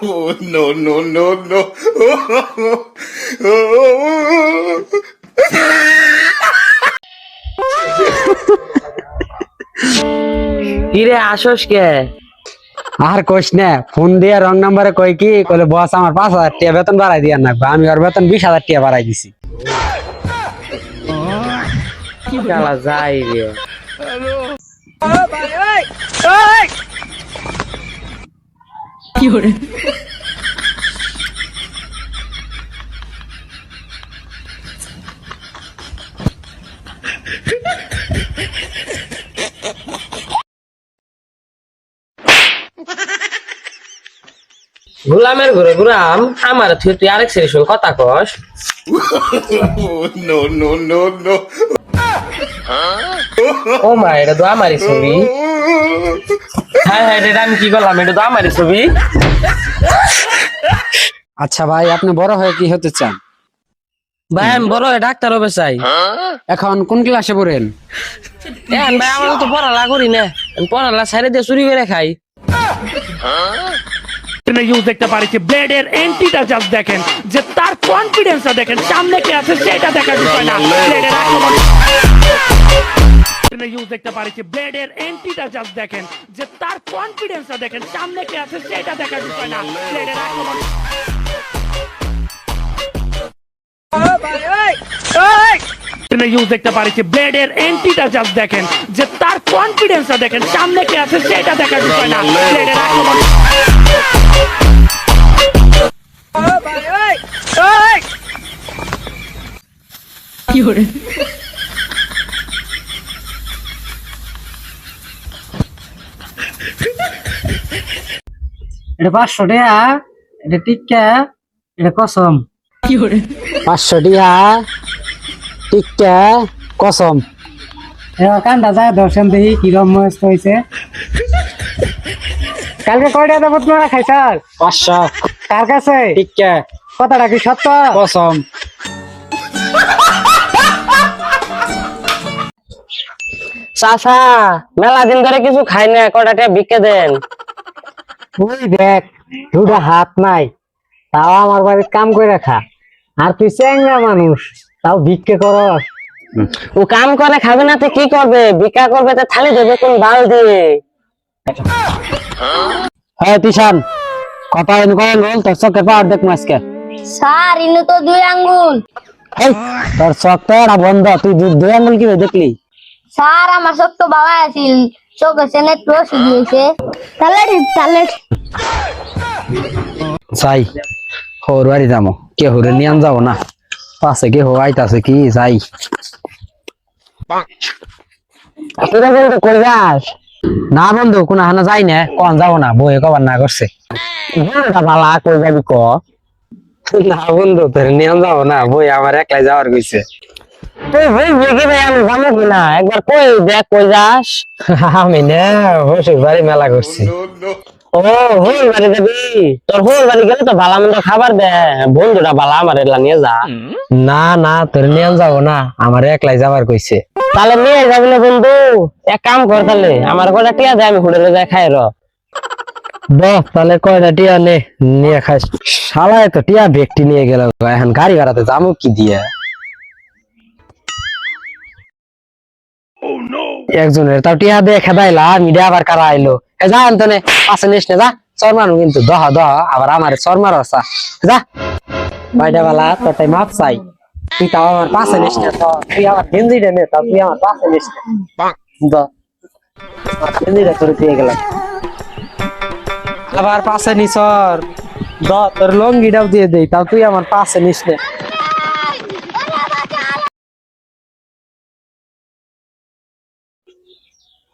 Oh, no, no, no, no. কিরে আসস কে? আর কইস না ফোন দিয়ে রং নাম্বারে কই কি কইলে বস আমার পাঁচ হাজার টাকা বেতন বাড়াই দিয়া না আমি ওর বেতন বিশ হাজার টাকা বাড়াই দিছি। যাই রে। গোলামের ঘরে গুলাম আমার তুই তুই আরেক ছেলের সঙ্গে কথা কস। No, no, no, no. ও মা এটা তো আমারই ছবি। হ্যাঁ হ্যাঁ এটা আমি কি করলাম? এটা তো আমারই ছবি। আচ্ছা ভাই আপনি বড় হয়ে কি হতে চান? ভাই আমি বড় হয়ে ডাক্তার হবে চাই। এখন কোন ক্লাসে পড়েন? ভাই আমার তো পড়ালা করি না। আমি পড়ালা ছেড়ে দিয়ে চুরি করে খাই। ইউজ দেখতে পারি যে ব্লেডের এন্টিটা জাস্ট দেখেন। যে তার কনফিডেন্সটা দেখেন সামনে কে আছে সেটা দেখার বিষয় না। ব্লেডের আক্রমণ ইউজ দেখতে পারি যে ব্লেডের এন্টিটা জাস্ট দেখেন। যে তার কনফিডেন্সটা দেখেন সামনে কে আছে সেটা দেখার বিষয় না। ব্লেডের আক্রমণ ইউজ দেখতে পারি যে ব্লেডের এন্টিটা জাস্ট দেখেন যে তার কনফিডেন্সটা দেখেন সামনে কে আছে সেটা দেখার বিষয় না। ব্লেডের আক্রমণ। এটা পাঁচশো টাকা এটা টিক্কা এটা কসম। পাঁচশো টাকা টিক্কা কসম কান্দা যায় দর্শন দেখি কিরম মস্ত হয়েছে। কালকে কয়টা দেবো তোমরা খাইছার পাঁচশো কার কাছে? টিক্কা কথাটা কি সত্য? কসম। চাচা মেলা দিন ধরে কিছু খাই না কটা বিকে দেন। ওই দেখ দুটা হাত নাই। তাও আমার বাড়ির কাম করে রাখা আর তুই চ্যাংরা মানুষ। তাও ভিক্ষে করস। ও কাম করে খাবে না তো কি করবে? ভিক্ষা করবে তো থালি দেবে কোন বাল দিয়ে? হ্যাঁ তিশান কথা এনে করেন রোল তোর চোখের পাওয়ার দেখ মাসকে স্যার ইনু তো দুই আঙ্গুল। এই তোর চোখ তো বন্ধ তুই দুই আঙ্গুল কি দেখলি? স্যার আমার চোখ তো বাবা আছিল চোখে চেনে তো দিয়েছে তাহলে তাহলে যাই হোর বাড়ি যাব কে হোরে নিয়ান যাব না। পাশে কে? আইতাছে কি? যাই। তোরা কই যাস। না বন্ধু কোন হানা যাই না। কন যাব না? কবার না করছে। বালা কই যাবি ক? না বন্ধু তোর নিয়ান যাব না। বই আমার একলাই যাওয়ার কইছে। তুই ভাই বুঝে ভাই আমি না? একবার কই দেখ কই যাস। আমি না বসুর বাড়ি মেলা করছি. ও হুল বাড়ি যাবি? তোর হুল বাড়ি গেলে তো ভালো মন্দ খাবার দে। বন্ধুটা ভালো আমার এলা নিয়ে যা। না না তোর নিয়ান যাব না। আমার একলাই যাবার কইছে। তাহলে নিয়ে যাবি না বন্ধু? এক কাম কর তাহলে। আমার কটা টিয়া দে আমি হোটেলে যাই খাই র। দহ তাহলে কয়টা টিয়া নে? নিয়ে খাস। শালায় তো টিয়া ব্যক্তি নিয়ে গেল। এখন গাড়ি ভাড়াতে যাব কি দিয়ে? একজনের তাও টিয়া দিয়ে খেদাইলা, মিডিয়া আবার কারা আইলো? এ যা, আন্তনে, পাশে নিস না, যা। চর কিন্তু, দহ দহ, আবার আমার চর মারো যা। বাইটা বেলা, তোর টাইম মাপ চাই। তুই তাও আমার পাশে নিস না তুই আমার গেঞ্জিটা নে তাও তুই আমার পাশে নিস না। গেঞ্জিটা তোর দিয়ে গেলাম। আবার পাশে নিসর দ তোর লঙ্গিটাও দিয়ে দেই, তাও তুই আমার পাশে নিস না।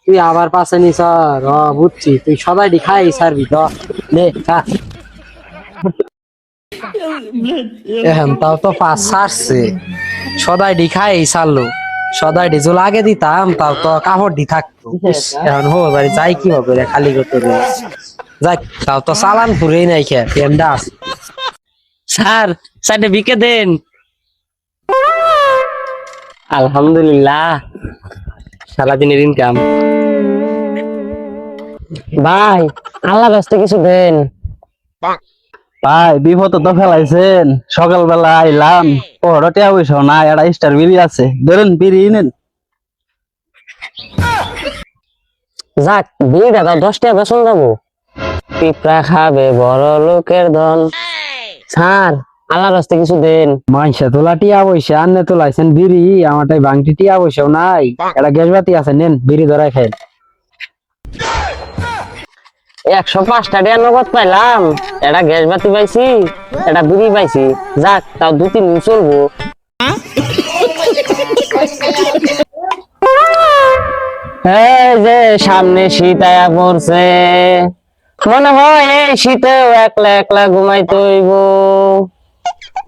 তুই আবার পাশে নিসর ও বুঝছি। তুই সবাই খাই সারবি দ নে এখন তাও তো পাস সারছে সদাই খাই সারলো সদাই ডিজল আগে দিতাম, তাও তো কাপড় দি থাকতো। এখন হো বাড়ি যাই কি হবে রে, খালি করতে রে যাই, তাও তো চালান পুরেই নাই খে পেন্ডা স্যার, স্যারটা বিকে দেন। আলহামদুলিল্লাহ। সারাদিনের ইনকাম ভাই আল্লাহ রাস্তে কিছু দেন। ভাই বিপদ তো ফেলাইছেন। সকালবেলা আইলাম। টিয়া পয়সা না একটা স্টার বিড়ি আছে। ধরেন বিড়ি নেন। যাক বিড়ি দাদা দশ টাকা বেসন যাব। পিঁপড়া খাবে বড় লোকের ধন স্যার আল্লাহ রাস্তে কিছু দেন। মাইসা তোলা টিয়া আন্নে তোলাইছেন বিড়ি। আমারটাই বাংটি টিয়া পয়সাও নাই। একটা গ্যাস বাতি আছে নেন বিড়ি ধরাই খাই একশো পাঁচটা টাকা নগদ পাইলাম। একটা গ্যাস বাতি পাইছি, একটা বিড়ি পাইছি। যাক, তাও দু তিন দিন চলবো। যে সামনে শীত আয়া পড়ছে। মনে হয় এই শীতেও একলা একলা ঘুমাইতে হইব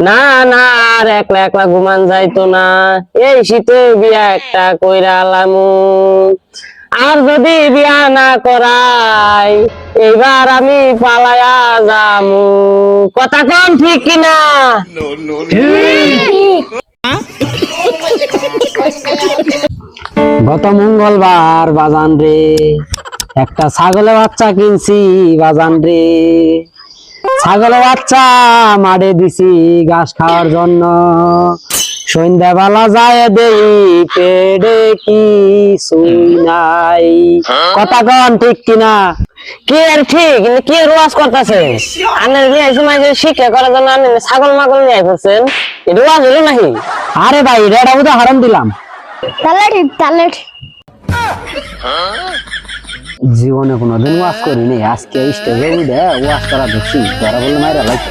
না না, আর একলা একলা ঘুমান যাইতো না। এই শীতে বিয়া একটা কইরা আলামু। আর যদি বিয়া না করাই এইবার আমি পালায়া যামু। কথা কম ঠিক কিনা? গত মঙ্গলবার বাজান রে একটা ছাগলের বাচ্চা কিনছি বাজান রে। ছাগলের বাচ্চা মারে দিছি ঘাস খাওয়ার জন্য। সন্ধ্যাবেলা যায় দেই পেড়ে কি নাই কথা কন ঠিক কিনা? কি আর ঠিক? কিন্তু কি রোয়াজ করতেছে? আনের বিয়ে সময় যে শিক্ষা করার জন্য আনেন ছাগল মাগল নিয়ে করছেন এটা রোয়াজ হলো নাকি? আরে ভাই রেডা উদাহরণ দিলাম। তাহলে ঠিক তাহলে ঠিক। জীবনে কোনোদিন ওয়াজ করিনি আজকে স্টেজে উঠে ওয়াজ করা দেখছি যারা বলে মাইরা লাগছে